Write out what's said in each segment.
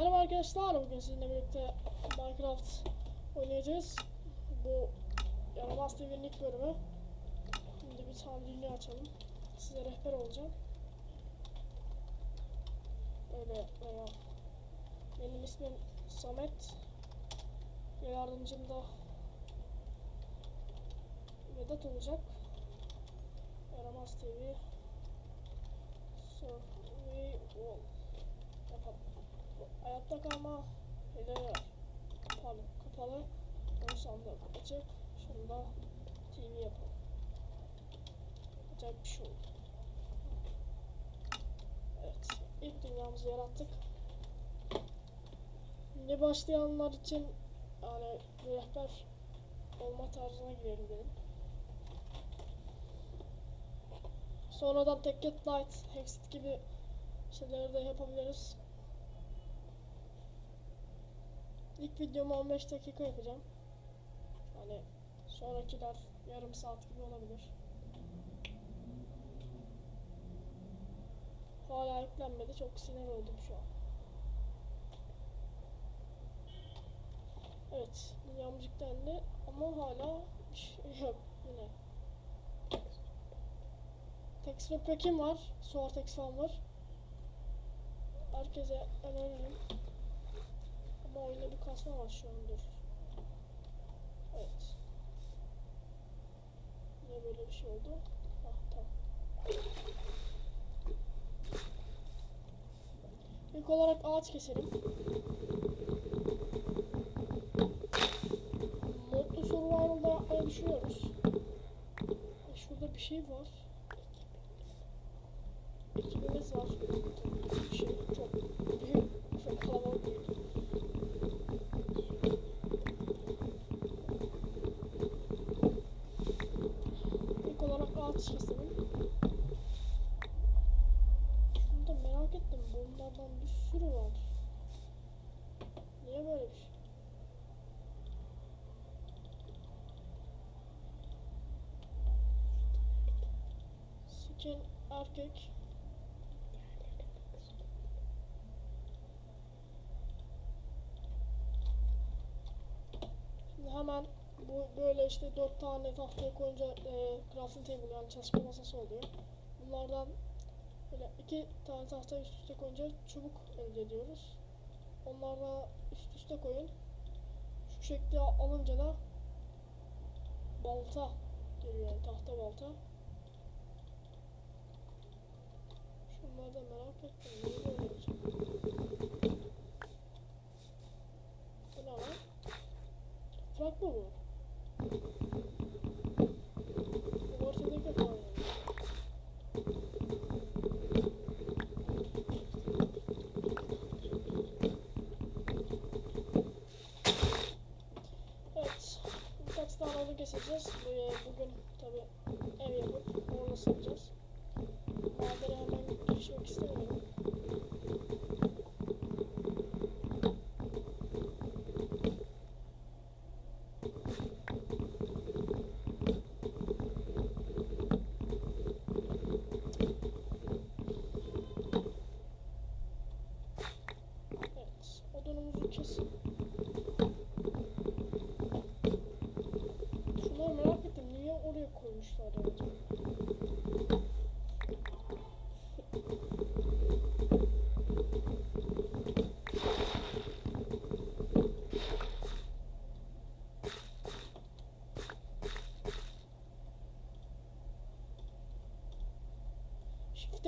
Merhaba arkadaşlar, bugün sizinle birlikte Minecraft oynayacağız. Bu Yaramaz TV'nin ilk bölümü. Şimdi bir tane dünya açalım. Size rehber olacağım. Böyle veya benim ismim Samet. Ve yardımcım da Vedat olacak. Yaramaz TV Survival yapalım. Hayatta kalma hileli Pardon kapalı. Ön sandık açık. Şunda TV yapalım. Acayip bir şey oldu. Evet. ilk dünyamızı yarattık. Ne başlayanlar için yani rehber olma tarzına girelim dedim. Sonradan Ticket Light, Hexit gibi şeyleri de yapabiliriz. İlk videomu 15 dakika yapacağım. Hani sonrakiler yarım saat gibi olabilir. Hala yüklenmedi. Çok sinir oldum şu an. Evet. Dünyamız yüklendi. Ama hala bir şey yok. Yine. Texture Pack'im var. Tex falan var. Herkese öneririm. Oyunda bir kasma var şu an dur. Evet. Niye böyle bir şey oldu? Ah tamam. İlk olarak ağaç keselim. Modlu survival'da yapmayı düşünüyoruz. Şurada bir şey var. Ekibimiz var. Bir şey çok büyük, çok kalabalık değil. İlk olarak ağaç keselim. Şunu da merak ettim. Bunlardan bir sürü var. Niye böyle bir şey? Skin erkek. Şimdi hemen bu böyle işte dört tane tahtaya koyunca e, crafting table yani çalışma masası oluyor. Bunlardan böyle iki tane tahta üst üste koyunca çubuk elde ediyoruz. Onları da üst üste koyun. Şu şekilde alınca da balta geliyor yani tahta balta. Da merak ettim. Niye böyle olacak? Bu ne lan? Toprak mı bu? Bu ortadaki falan. Evet. Birkaç tane onu keseceğiz. Bu- Bugün tabi ev yapıp onu satacağız. Hemen girişmek istemiyorum. Evet. Odunumuzu kesin. Şunları merak ettim. Niye oraya koymuşlar acaba?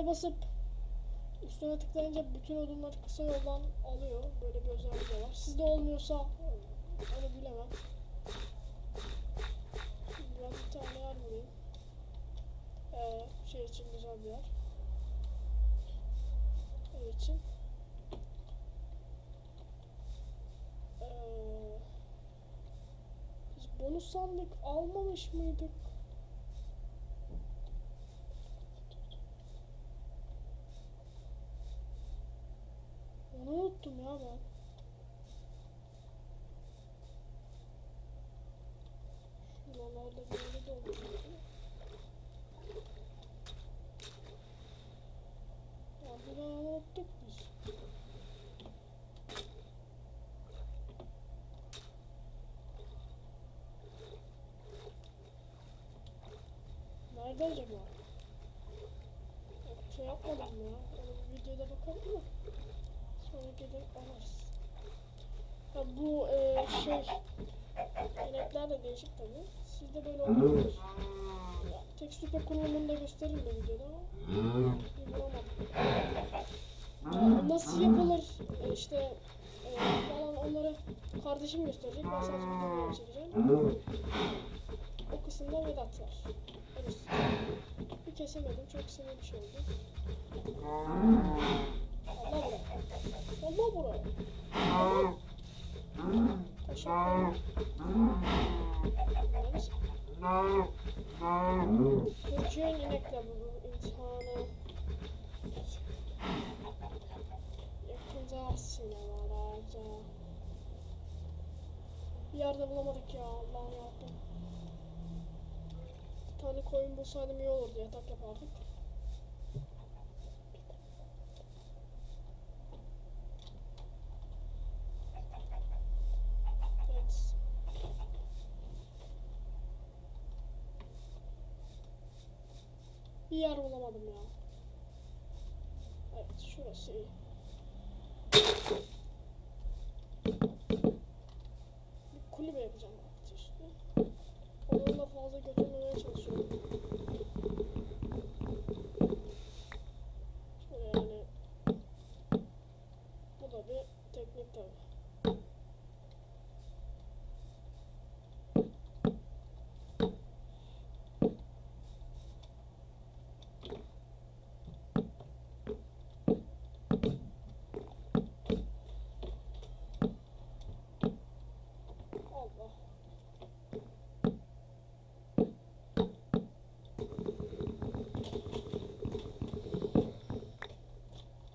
Shift'e basıp üstüne tıklayınca bütün odunları kısa yoldan alıyor. Böyle bir özelliği var. Sizde olmuyorsa onu bilemem. Ben bir tane yer bulayım. Ee, şey için güzel bir yer. Ev için. Ee, biz bonus sandık almamış mıydık? unuttum ya ben. Şuralarda böyle de olmuyor. Ya bunu unuttuk biz. Nerede acaba? Yok şey yapmadım ya. Videoda bakalım mı? Sonra gelir alırız. Ha bu e, şey inekler de değişik tabii. Sizde böyle olabilir. Ya, tekstür pek kurulumunu da gösteririm de videoda ama bulamadım. Nasıl yapılır e, işte e, falan onları kardeşim gösterecek. Ben sadece videoları çekeceğim. O kısımda Vedat var. Evet. Bir kesemedim. Çok sinir bir şey oldu. Bir yerde bulamadık ya Allah'ım yarabbim. Bir tane koyun bulsaydım iyi olurdu yatak yapardık. Bir yer bulamadım ya. Evet şurası iyi. Bir kulübe yapacağım artık üstüne. Onu da fazla götürmemeye çalışıyorum. Şöyle yani. Bu da bir teknik tabii. Allah.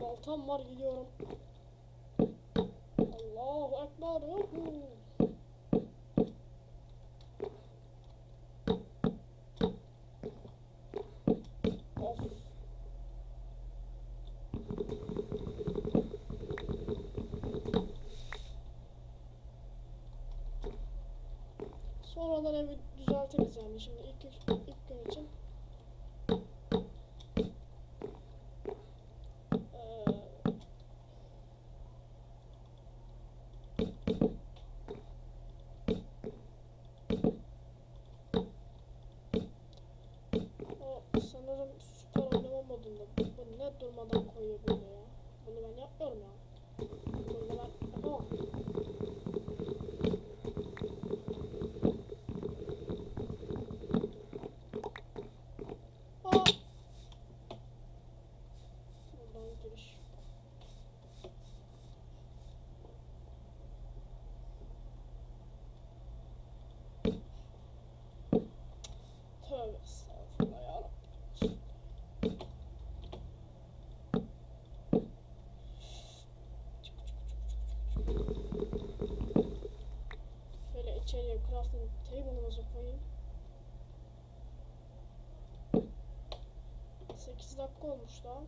Baltam var gidiyorum. Allahu Ekber. yuhu. Of. Sonradan evi düzeltiriz yani şimdi ilk, ilk gün için. Ee, o sanırım süper modunda. Bu ne durmadan koyuyor ya. Bunu ben yapmıyorum ya. Bunu ben yapamam. Aa! Buradan giriş. Tövbe estağfurullah yarabbim. Şöyle içeriye crafting table'ımızı koyayım. 8 dakika olmuş daha.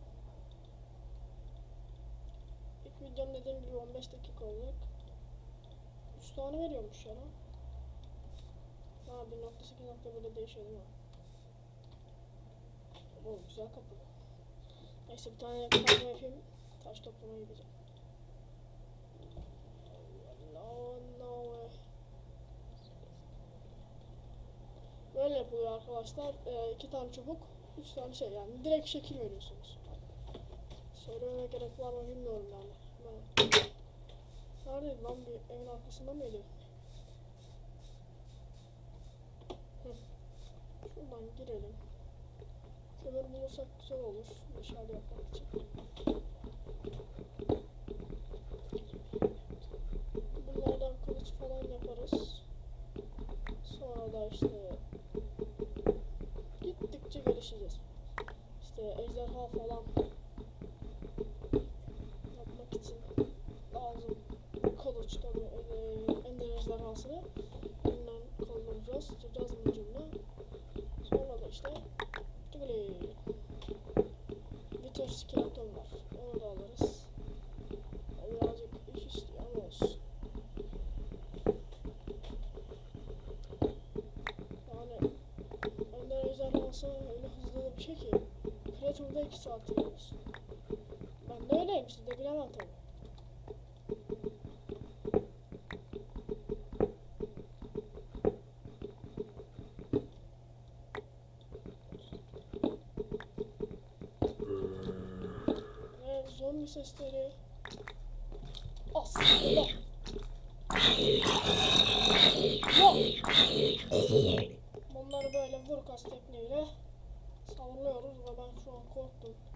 İlk videom dediğim gibi 15 dakika olacak. 3 tane veriyormuş ya lan. Ha 1.8 nokta böyle değişiyor değil mi? Oo güzel kapı. Neyse bir tane yakınma yapayım. Taş toplamaya gideceğim. Böyle yapılıyor arkadaşlar. Ee, iki tane çubuk, üç tane şey yani direkt şekil veriyorsunuz. Söylememe gerek var mı bilmiyorum yani. Ben... Neredeydi lan bir evin arkasında mıydı? Hı. Şuradan girelim. Kömür bulursak güzel olur. Meşale yapmak için. Bunlardan kılıç falan yaparız. Sonra da işte gelişeceğiz. İşte ejderha falan yapmak için lazım kılıç tabi ender ejderhasını bundan kaldıracağız, tutacağız mıcımla. Sonra da işte tıkli Vitor skeleton var. Onu da alırız. Birazcık iş istiyor ama olsun. Yani Ender ejderhası öyle ki. 2 saat yiyoruz. Ben de öyleyim de bilemem tabii. Zombi sesleri. Aslında. Yok. Bunları böyle vurkas tekniğiyle savuruyoruz ve ben şu an korktum.